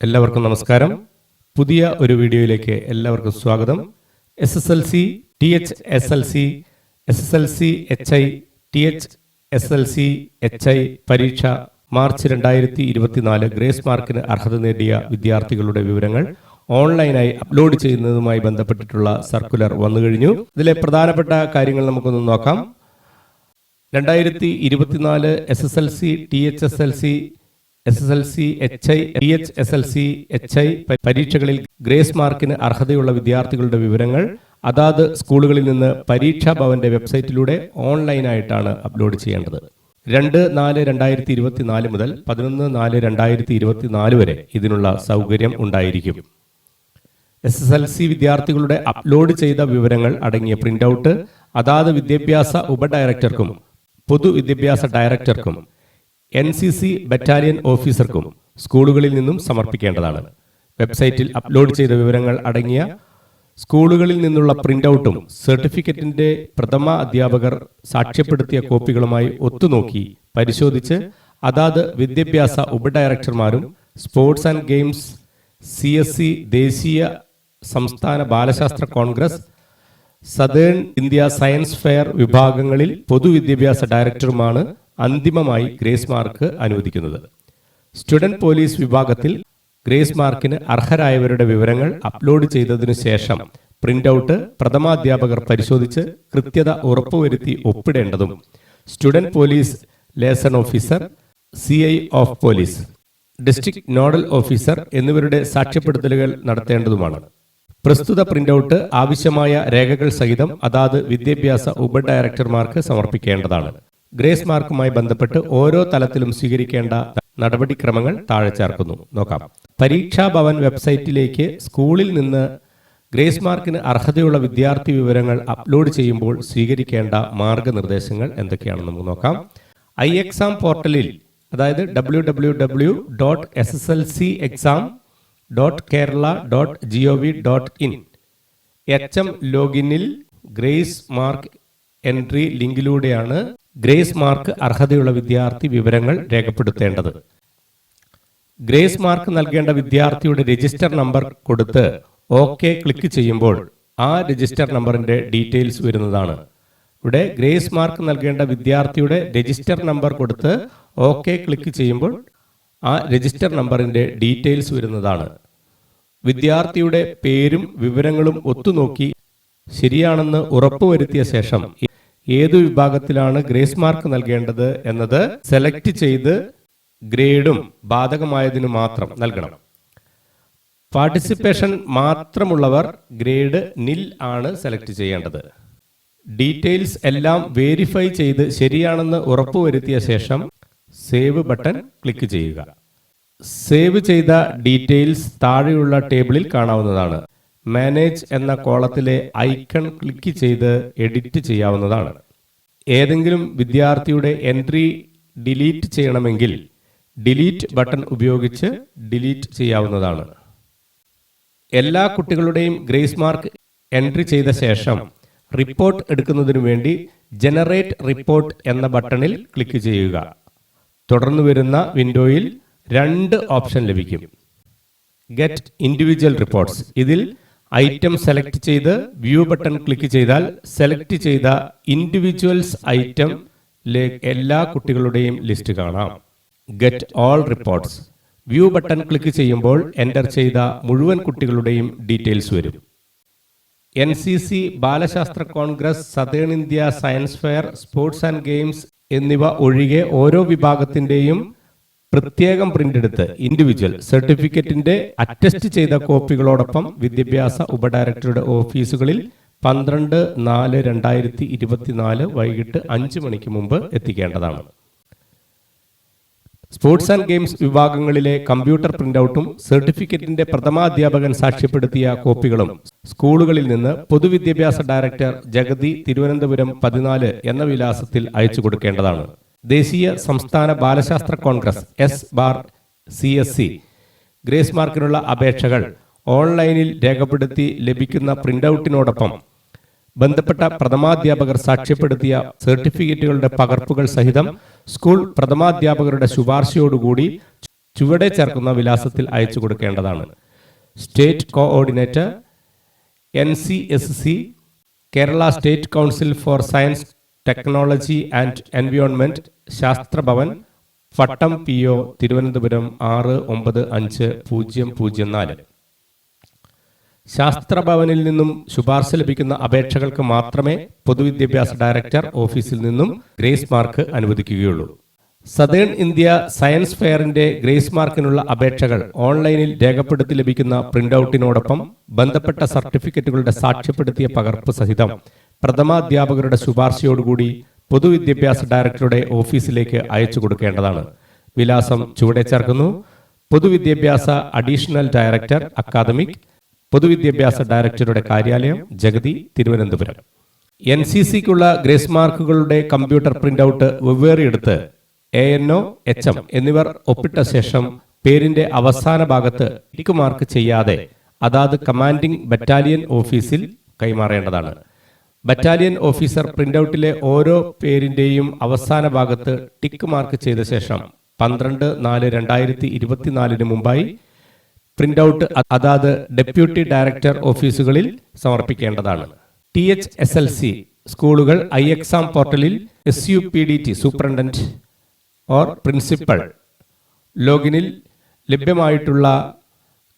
എല്ലാവർക്കും നമസ്കാരം. പുതിയ ഒരു വീഡിയോയിലേക്ക് എല്ലാവർക്കും സ്വാഗതം. S S L C T H S L C S S L C H I T H S L C H I പരീക്ഷ മാർച്ച് രണ്ടായിരത്തി ഇരുപത്തിനാല് ഗ്രേസ് മാർക്കിന് അർഹത നേടിയ വിദ്യാർത്ഥികളുടെ വിവരങ്ങൾ ഓൺലൈനായി അപ്ലോഡ് ചെയ്യുന്നതുമായി ബന്ധപ്പെട്ടിട്ടുള്ള സർക്കുലർ വന്നു കഴിഞ്ഞു. ഇതിലെ പ്രധാനപ്പെട്ട കാര്യങ്ങൾ നമുക്കൊന്ന് നോക്കാം. രണ്ടായിരത്തി ഇരുപത്തിനാല് S S L C T H S L C S S L C H I P H S L C H I പരീക്ഷകളിൽ ഗ്രേസ് മാർക്കിന് അർഹതയുള്ള വിദ്യാർത്ഥികളുടെ വിവരങ്ങൾ അതാത് സ്കൂളുകളിൽ നിന്ന് പരീക്ഷാ ഭവന്റെ വെബ്സൈറ്റിലൂടെ ഓൺലൈനായിട്ടാണ് അപ്ലോഡ് ചെയ്യേണ്ടത്. രണ്ട് നാല് രണ്ടായിരത്തി ഇരുപത്തിനാല് മുതൽ പതിനൊന്ന് നാല് രണ്ടായിരത്തി ഇരുപത്തിനാല് വരെ ഇതിനുള്ള സൗകര്യം ഉണ്ടായിരിക്കും. എസ് എസ് എൽ സി വിദ്യാർത്ഥികളുടെ അപ്ലോഡ് ചെയ്ത വിവരങ്ങൾ അടങ്ങിയ പ്രിന്റ് ഔട്ട് അതാത് വിദ്യാഭ്യാസ ഉപഡയറക്ടർക്കും പൊതുവിദ്യാഭ്യാസ ഡയറക്ടർക്കും എൻ സി സി ബറ്റാലിയൻ ഓഫീസർക്കും സ്കൂളുകളിൽ നിന്നും സമർപ്പിക്കേണ്ടതാണ്. വെബ്സൈറ്റിൽ അപ്ലോഡ് ചെയ്ത വിവരങ്ങൾ അടങ്ങിയ സ്കൂളുകളിൽ നിന്നുള്ള പ്രിന്റ് ഔട്ടും സർട്ടിഫിക്കറ്റിന്റെ പ്രഥമ അധ്യാപകർ സാക്ഷ്യപ്പെടുത്തിയ കോപ്പികളുമായി ഒത്തുനോക്കി പരിശോധിച്ച് അതാത് വിദ്യാഭ്യാസ ഉപഡയറക്ടർമാരും sports and games C S C ദേശീയ സംസ്ഥാന ബാലശാസ്ത്ര congress southern India science fair വിഭാഗങ്ങളിൽ പൊതുവിദ്യാഭ്യാസ ഡയറക്ടറുമാണ് അന്തിമമായി ഗ്രേസ് മാർക്ക് അനുവദിക്കുന്നത്. സ്റ്റുഡന്റ് പോലീസ് വിഭാഗത്തിൽ ഗ്രേസ് മാർക്കിന് അർഹരായവരുടെ വിവരങ്ങൾ അപ്ലോഡ് ചെയ്തതിനു ശേഷം പ്രിന്റ് ഔട്ട് പ്രഥമാധ്യാപകർ പരിശോധിച്ച് കൃത്യത ഉറപ്പുവരുത്തി ഒപ്പിടേണ്ടതും student police liaison officer C I of police district nodal officer എന്നിവരുടെ സാക്ഷ്യപ്പെടുത്തലുകൾ നടത്തേണ്ടതുമാണ്. പ്രസ്തുത പ്രിന്റ് ഔട്ട് ആവശ്യമായ രേഖകൾ സഹിതം അതാത് വിദ്യാഭ്യാസ ഉപഡയറക്ടർമാർക്ക് സമർപ്പിക്കേണ്ടതാണ്. ഗ്രേസ് മാർക്കുമായി ബന്ധപ്പെട്ട് ഓരോ തലത്തിലും സ്വീകരിക്കേണ്ട നടപടിക്രമങ്ങൾ താഴെ ചേർക്കുന്നു. നോക്കാം. പരീക്ഷാ ഭവൻ വെബ്സൈറ്റിലേക്ക് സ്കൂളിൽ നിന്ന് ഗ്രേസ് മാർക്കിന് അർഹതയുള്ള വിദ്യാർത്ഥി വിവരങ്ങൾ അപ്ലോഡ് ചെയ്യുമ്പോൾ സ്വീകരിക്കേണ്ട മാർഗനിർദ്ദേശങ്ങൾ എന്തൊക്കെയാണെന്ന് നമുക്ക് നോക്കാം. ഐ എക്സാം പോർട്ടലിൽ അതായത് W W W dot S S L C exam dot Kerala dot G O V dot in H M ലോഗിനിൽ grace mark entry ലിങ്കിലൂടെയാണ് ഗ്രേസ് മാർക്ക് അർഹതയുള്ള വിദ്യാർത്ഥി വിവരങ്ങൾ രേഖപ്പെടുത്തേണ്ടത്. ഗ്രേസ് മാർക്ക് നൽകേണ്ട വിദ്യാർത്ഥിയുടെ രജിസ്റ്റർ നമ്പർ കൊടുത്ത് ഓക്കെ ക്ലിക്ക് ചെയ്യുമ്പോൾ ആ രജിസ്റ്റർ നമ്പറിന്റെ ഡീറ്റെയിൽസ് വരുന്നതാണ്. ഇവിടെ ഗ്രേസ് മാർക്ക് നൽകേണ്ട വിദ്യാർത്ഥിയുടെ രജിസ്റ്റർ നമ്പർ കൊടുത്ത് ഓക്കെ ക്ലിക്ക് ചെയ്യുമ്പോൾ ആ രജിസ്റ്റർ നമ്പറിന്റെ ഡീറ്റെയിൽസ് വരുന്നതാണ്. വിദ്യാർത്ഥിയുടെ പേരും വിവരങ്ങളും ഒത്തുനോക്കി ശരിയാണെന്ന് ഉറപ്പുവരുത്തിയ ശേഷം ഏതു വിഭാഗത്തിലാണ് ഗ്രേസ് മാർക്ക് നൽകേണ്ടത് എന്നത് സെലക്ട് ചെയ്ത് ഗ്രേഡും ബാധകമായതിനു മാത്രം നൽകണം. പാർട്ടിസിപ്പേഷൻ മാത്രമുള്ളവർ ഗ്രേഡ് നിൽ ആണ് സെലക്ട് ചെയ്യേണ്ടത്. ഡീറ്റെയിൽസ് എല്ലാം വേരിഫൈ ചെയ്ത് ശരിയാണെന്ന് ഉറപ്പുവരുത്തിയ ശേഷം സേവ് ബട്ടൺ ക്ലിക്ക് ചെയ്യുക. സേവ് ചെയ്ത ഡീറ്റെയിൽസ് താഴെയുള്ള ടേബിളിൽ കാണാവുന്നതാണ്. മാനേജ് എന്ന കോളത്തിലെ ഐക്കൺ ക്ലിക്ക് ചെയ്ത് എഡിറ്റ് ചെയ്യാവുന്നതാണ്. ഏതെങ്കിലും വിദ്യാർത്ഥിയുടെ എൻട്രി ഡിലീറ്റ് ചെയ്യണമെങ്കിൽ ഡിലീറ്റ് ബട്ടൺ ഉപയോഗിച്ച് ഡിലീറ്റ് ചെയ്യാവുന്നതാണ്. എല്ലാ കുട്ടികളുടെയും ഗ്രേസ് മാർക്ക് എൻട്രി ചെയ്ത ശേഷം റിപ്പോർട്ട് എടുക്കുന്നതിനു വേണ്ടി ജനറേറ്റ് റിപ്പോർട്ട് എന്ന ബട്ടണിൽ ക്ലിക്ക് ചെയ്യുക. തുടർന്ന് വരുന്ന വിൻഡോയിൽ രണ്ട് ഓപ്ഷൻ ലഭിക്കും. Get individual reports. ഇതിൽ ഐറ്റം സെലക്ട് ചെയ്ത് വ്യൂ ബട്ടൺ ക്ലിക്ക് ചെയ്താൽ സെലക്ട് ചെയ്ത ഇൻഡിവിജ്വൽസ് ഐറ്റം എല്ലാ കുട്ടികളുടെയും ലിസ്റ്റ് കാണാം. Get all reports view button click ചെയ്യുമ്പോൾ എന്റർ ചെയ്ത മുഴുവൻ കുട്ടികളുടെയും ഡീറ്റെയിൽസ് വരും. N C C Balashastra congress southern India science fair sports and games എന്നിവ ഒഴികെ ഓരോ വിഭാഗത്തിന്റെയും പ്രത്യേകം പ്രിന്റ് എടുത്ത് ഇൻഡിവിജ്വൽ സർട്ടിഫിക്കറ്റിന്റെ അറ്റസ്റ്റ് ചെയ്ത കോപ്പികളോടൊപ്പം വിദ്യാഭ്യാസ ഉപഡയറക്ടറുടെ ഓഫീസുകളിൽ പന്ത്രണ്ട് നാല് രണ്ടായിരത്തി ഇരുപത്തിനാല് വൈകിട്ട് അഞ്ച് മണിക്ക് മുമ്പ് എത്തിക്കേണ്ടതാണ്. സ്പോർട്സ് ആൻഡ് ഗെയിംസ് വിഭാഗങ്ങളിലെ കമ്പ്യൂട്ടർ പ്രിന്റൌട്ടും സർട്ടിഫിക്കറ്റിന്റെ പ്രഥമാധ്യാപകൻ സാക്ഷ്യപ്പെടുത്തിയ കോപ്പികളും സ്കൂളുകളിൽ നിന്ന് പൊതുവിദ്യാഭ്യാസ ഡയറക്ടർ ജഗതി തിരുവനന്തപുരം പതിനാല് എന്ന വിലാസത്തിൽ അയച്ചു കൊടുക്കേണ്ടതാണ് ദേശീയ സംസ്ഥാന ബാലശാസ്ത്ര congress S bar C S C grace മാർക്കിനുള്ള അപേക്ഷകൾ ഓൺലൈനിൽ രേഖപ്പെടുത്തി ലഭിക്കുന്ന പ്രിന്റൌട്ടിനോടൊപ്പം ബന്ധപ്പെട്ട പ്രഥമാധ്യാപകർ സാക്ഷ്യപ്പെടുത്തിയ സർട്ടിഫിക്കറ്റുകളുടെ പകർപ്പുകൾ സഹിതം സ്കൂൾ പ്രഥമാധ്യാപകരുടെ ശുപാർശയോടുകൂടി ചുവടെ ചേർക്കുന്ന വിലാസത്തിൽ അയച്ചു കൊടുക്കേണ്ടതാണ്. State coordinator N C S C Kerala state council for science technology and environment Sasthrabhavan വട്ടം പി ഒ തിരുവനന്തപുരം ആറ് ഒമ്പത് അഞ്ച് പൂജ്യം പൂജ്യം നാല്. ശാസ്ത്രഭവനിൽ നിന്നും ശുപാർശ ലഭിക്കുന്ന അപേക്ഷകൾക്ക് മാത്രമേ പൊതുവിദ്യാഭ്യാസ ഡയറക്ടർ ഓഫീസിൽ നിന്നും ഗ്രേസ് മാർക്ക് അനുവദിക്കുകയുള്ളൂ. സതേൺ ഇന്ത്യ സയൻസ് ഫെയറിന്റെ ഗ്രേസ് മാർക്കിനുള്ള അപേക്ഷകൾ ഓൺലൈനിൽ രേഖപ്പെടുത്തി ലഭിക്കുന്ന പ്രിന്റൌട്ടിനോടൊപ്പം ബന്ധപ്പെട്ട സർട്ടിഫിക്കറ്റുകളുടെ സാക്ഷ്യപ്പെടുത്തിയ പകർപ്പ് സഹിതം പ്രഥമാധ്യാപകരുടെ ശുപാർശയോടുകൂടി പൊതുവിദ്യാഭ്യാസ ഡയറക്ടറുടെ ഓഫീസിലേക്ക് അയച്ചു കൊടുക്കേണ്ടതാണ്. വിലാസം ചുവടെ ചേർക്കുന്നു. പൊതുവിദ്യാഭ്യാസ അഡീഷണൽ ഡയറക്ടർ അക്കാദമിക് പൊതുവിദ്യാഭ്യാസ ഡയറക്ടറുടെ കാര്യാലയം ജഗതി തിരുവനന്തപുരം. എൻ സി സിക്കുള്ള ഗ്രേസ് മാർക്കുകളുടെ കമ്പ്യൂട്ടർ പ്രിന്റ് ഔട്ട് വെവ്വേറെ എടുത്ത് A N O H M എന്നിവർ ഒപ്പിട്ട ശേഷം പേരിന്റെ അവസാന ഭാഗത്ത് ടിക്ക് മാർക്ക് ചെയ്യാതെ അതാത് കമാൻഡിംഗ് ബറ്റാലിയൻ ഓഫീസിൽ കൈമാറേണ്ടതാണ്. ബറ്റാലിയൻ ഓഫീസർ പ്രിന്റൌട്ടിലെ ഓരോ പേരിന്റെയും അവസാന ഭാഗത്ത് ടിക്ക് മാർക്ക് ചെയ്ത ശേഷം പന്ത്രണ്ട് നാല് രണ്ടായിരത്തി ഇരുപത്തിനാലിന് മുമ്പായി പ്രിന്റ് ഔട്ട് അതാത് ഡെപ്യൂട്ടി ഡയറക്ടർ ഓഫീസുകളിൽ സമർപ്പിക്കേണ്ടതാണ്. T H S L C സ്കൂളുകൾ ഐ എക്സാം പോർട്ടലിൽ S U P D T superintendent or principal ലോഗിനിൽ ലഭ്യമായിട്ടുള്ള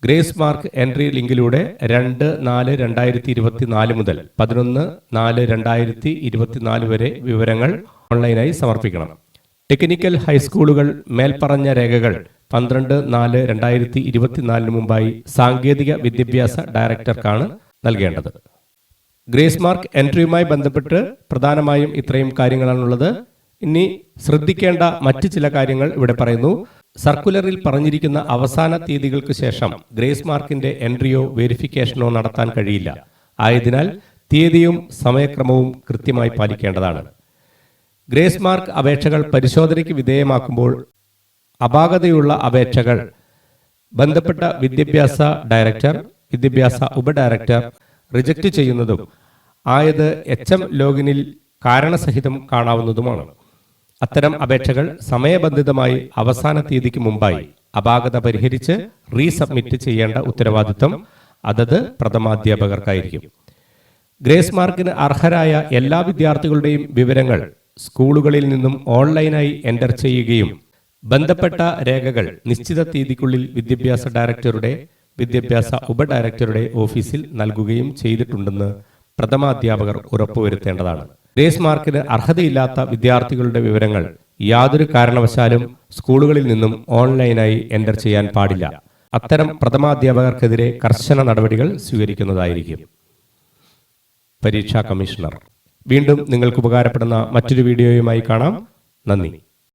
ഗ്രേസ് മാർക്ക് എൻട്രി ലിങ്കിലൂടെ രണ്ട് നാല് രണ്ടായിരത്തി ഇരുപത്തി നാല് മുതൽ പതിനൊന്ന് നാല് രണ്ടായിരത്തി ഇരുപത്തിനാല് വരെ വിവരങ്ങൾ ഓൺലൈനായി സമർപ്പിക്കണം. ടെക്നിക്കൽ ഹൈസ്കൂളുകൾ മേൽപ്പറഞ്ഞ രേഖകൾ പന്ത്രണ്ട് നാല് രണ്ടായിരത്തി ഇരുപത്തിനാലിന് മുമ്പായി സാങ്കേതിക വിദ്യാഭ്യാസ ഡയറക്ടർക്കാണ് നൽകേണ്ടത്. ഗ്രേസ് മാർക്ക് എൻട്രിയുമായി ബന്ധപ്പെട്ട് പ്രധാനമായും ഇത്രയും കാര്യങ്ങളാണുള്ളത്. ഇനി ശ്രദ്ധിക്കേണ്ട മറ്റ് ചില കാര്യങ്ങൾ ഇവിടെ പറയുന്നു. സർക്കുലറിൽ പറഞ്ഞിരിക്കുന്ന അവസാന തീയതികൾക്ക് ശേഷം ഗ്രേസ് മാർക്കിന്റെ എൻട്രിയോ വെരിഫിക്കേഷനോ നടത്താൻ കഴിയില്ല. ആയതിനാൽ തീയതിയും സമയക്രമവും കൃത്യമായി പാലിക്കേണ്ടതാണ്. ഗ്രേസ് മാർക്ക് അപേക്ഷകൾ പരിശോധനയ്ക്ക് വിധേയമാക്കുമ്പോൾ അപാകതയുള്ള അപേക്ഷകൾ ബന്ധപ്പെട്ട വിദ്യാഭ്യാസ ഡയറക്ടർ വിദ്യാഭ്യാസ ഉപഡയറക്ടർ റിജക്റ്റ് ചെയ്യുന്നതും ആയത് എച്ച് എം ലോഗിനിൽ കാരണസഹിതം കാണാവുന്നതുമാണ്. അത്തരം അപേക്ഷകൾ സമയബന്ധിതമായി അവസാന തീയതിക്ക് മുമ്പായി അപാകത പരിഹരിച്ച് റീസബ്മിറ്റ് ചെയ്യേണ്ട ഉത്തരവാദിത്വം അതത് പ്രഥമാധ്യാപകർക്കായിരിക്കും. ഗ്രേസ് മാർക്കിന് അർഹരായ എല്ലാ വിദ്യാർത്ഥികളുടെയും വിവരങ്ങൾ സ്കൂളുകളിൽ നിന്നും ഓൺലൈനായി എന്റർ ചെയ്യുകയും ബന്ധപ്പെട്ട രേഖകൾ നിശ്ചിത തീയതിക്കുള്ളിൽ വിദ്യാഭ്യാസ ഡയറക്ടറുടെ വിദ്യാഭ്യാസ ഉപഡയറക്ടറുടെ ഓഫീസിൽ നൽകുകയും ചെയ്തിട്ടുണ്ടെന്ന് പ്രഥമാധ്യാപകർ ഉറപ്പുവരുത്തേണ്ടതാണ്. ഗ്രേസ് മാർക്കിന് അർഹതയില്ലാത്ത വിദ്യാർത്ഥികളുടെ വിവരങ്ങൾ യാതൊരു കാരണവശാലും സ്കൂളുകളിൽ നിന്നും ഓൺലൈനായി എന്റർ ചെയ്യാൻ പാടില്ല. അത്തരം പ്രഥമാധ്യാപകർക്കെതിരെ കർശന നടപടികൾ സ്വീകരിക്കുന്നതായിരിക്കും. പരീക്ഷാ കമ്മീഷണർ. വീണ്ടും നിങ്ങൾക്ക് ഉപകാരപ്പെടുന്ന മറ്റൊരു വീഡിയോയുമായി കാണാം. നന്ദി.